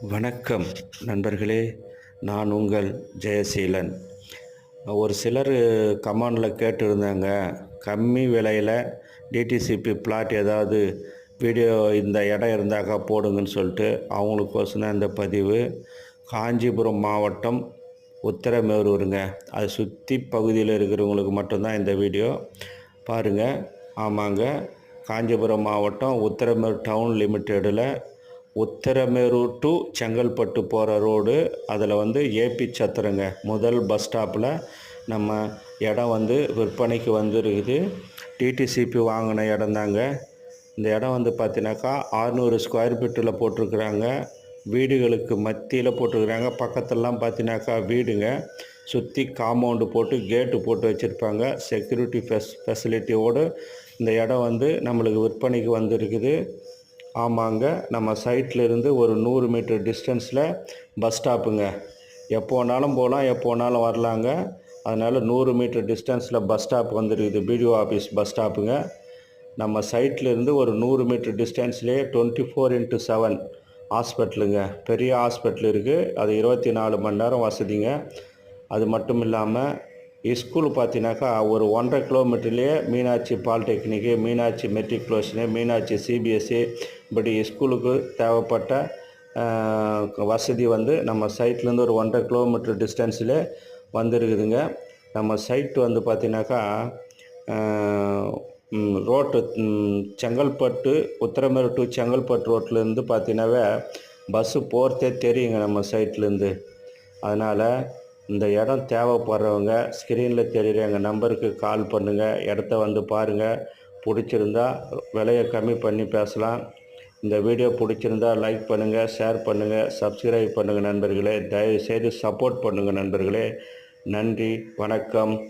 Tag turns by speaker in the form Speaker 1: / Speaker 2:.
Speaker 1: வணக்கம் நண்பர்களே நான் உங்கள் ஜெயசீலன். ஒரு சிலர் கமாண்டில் கேட்டிருந்தாங்க கம்மி விலையில் டிடிசிபி பிளாட் ஏதாவது வீடியோ இந்த இடம் இருந்தாக்கா போடுங்கன்னு சொல்லிட்டு அவங்களுக்கோசரம் இந்த பதிவு. காஞ்சிபுரம் மாவட்டம் உத்தரமேரூருங்க. அதை சுற்றி பகுதியில் இருக்கிறவங்களுக்கு மட்டும்தான் இந்த வீடியோ பாருங்கள் ஆமாங்க. காஞ்சிபுரம் மாவட்டம் உத்தரமேர் டவுன் லிமிட்டெடில் உத்தரமேரூர் டு செங்கல்பட்டு போகிற ரோடு அதில் வந்து ஏபி சத்திரங்க. முதல் பஸ் ஸ்டாப்பில் நம்ம இடம் வந்து விற்பனைக்கு வந்துருக்குது. டிடிசிபி வாங்கின இடம் தாங்க. இந்த இடம் வந்து பார்த்தீங்கன்னாக்கா ஆறுநூறு ஸ்கொயர் ஃபீட்டில் போட்டிருக்குறாங்க. வீடுகளுக்கு மத்தியில் போட்டிருக்குறாங்க. பக்கத்துலலாம் பார்த்தீங்கன்னாக்கா வீடுங்க. சுற்றி காம்பவுண்டு போட்டு கேட்டு போட்டு வச்சுருப்பாங்க. செக்யூரிட்டி ஃபெஸ் ஃபெசிலிட்டியோடு இந்த இடம் வந்து நம்மளுக்கு விற்பனைக்கு வந்திருக்குது. ஆமாங்க. நம்ம சைட்டில் இருந்து ஒரு நூறு மீட்டர் டிஸ்டன்ஸில் பஸ் ஸ்டாப்புங்க. எப்போ வேணாலும் போகலாம் எப்போ வேணாலும் வரலாங்க. அதனால் நூறு மீட்டர் டிஸ்டன்ஸில் பஸ் ஸ்டாப் வந்துருக்குது. பிடிஓ ஆஃபீஸ் பஸ் ஸ்டாப்புங்க. நம்ம சைட்டில் இருந்து ஒரு நூறு மீட்டர் டிஸ்டன்ஸ்லேயே டுவெண்ட்டி ஃபோர் இன்ட்டு செவன் ஹாஸ்பிட்டலுங்க. பெரிய ஹாஸ்பிட்டல் இருக்குது அது இருபத்தி நாலு மணி நேரம் வசதிங்க. அது மட்டும் இல்லாமல் ஸ்கூல் பார்த்தீங்கன்னாக்கா ஒரு ஒன்றரை கிலோமீட்டர்லேயே Meenakshi polytechnic Meenakshi matriculation Meenakshi CBSE இப்படி ஸ்கூலுக்கு தேவைப்பட்ட வசதி வந்து நம்ம சைட்லேருந்து ஒரு ஒன்றரை கிலோமீட்டர் டிஸ்டன்ஸில் வந்துருக்குதுங்க. நம்ம சைட் வந்து பார்த்தீங்கன்னாக்கா ரோட்டு செங்கல்பட்டு உத்தரமேறு டு செங்கல்பட்டு ரோட்லேருந்து பார்த்தீங்கன்னாவே பஸ்ஸு போகிறதே தெரியுங்க நம்ம சைட்லேருந்து. அதனால் இந்த இடம் தேவைப்படுறவங்க ஸ்க்ரீனில் தெரிகிற எங்கள் நம்பருக்கு கால் பண்ணுங்கள் இடத்த வந்து பாருங்கள் பிடிச்சிருந்தா விலையை கம்மி பண்ணி பேசலாம். இந்த வீடியோ பிடிச்சிருந்தா லைக் பண்ணுங்கள் ஷேர் பண்ணுங்கள் சப்ஸ்கிரைப் பண்ணுங்கள் நண்பர்களே. தயவுசெய்து சப்போர்ட் பண்ணுங்கள் நண்பர்களே. நன்றி வணக்கம்.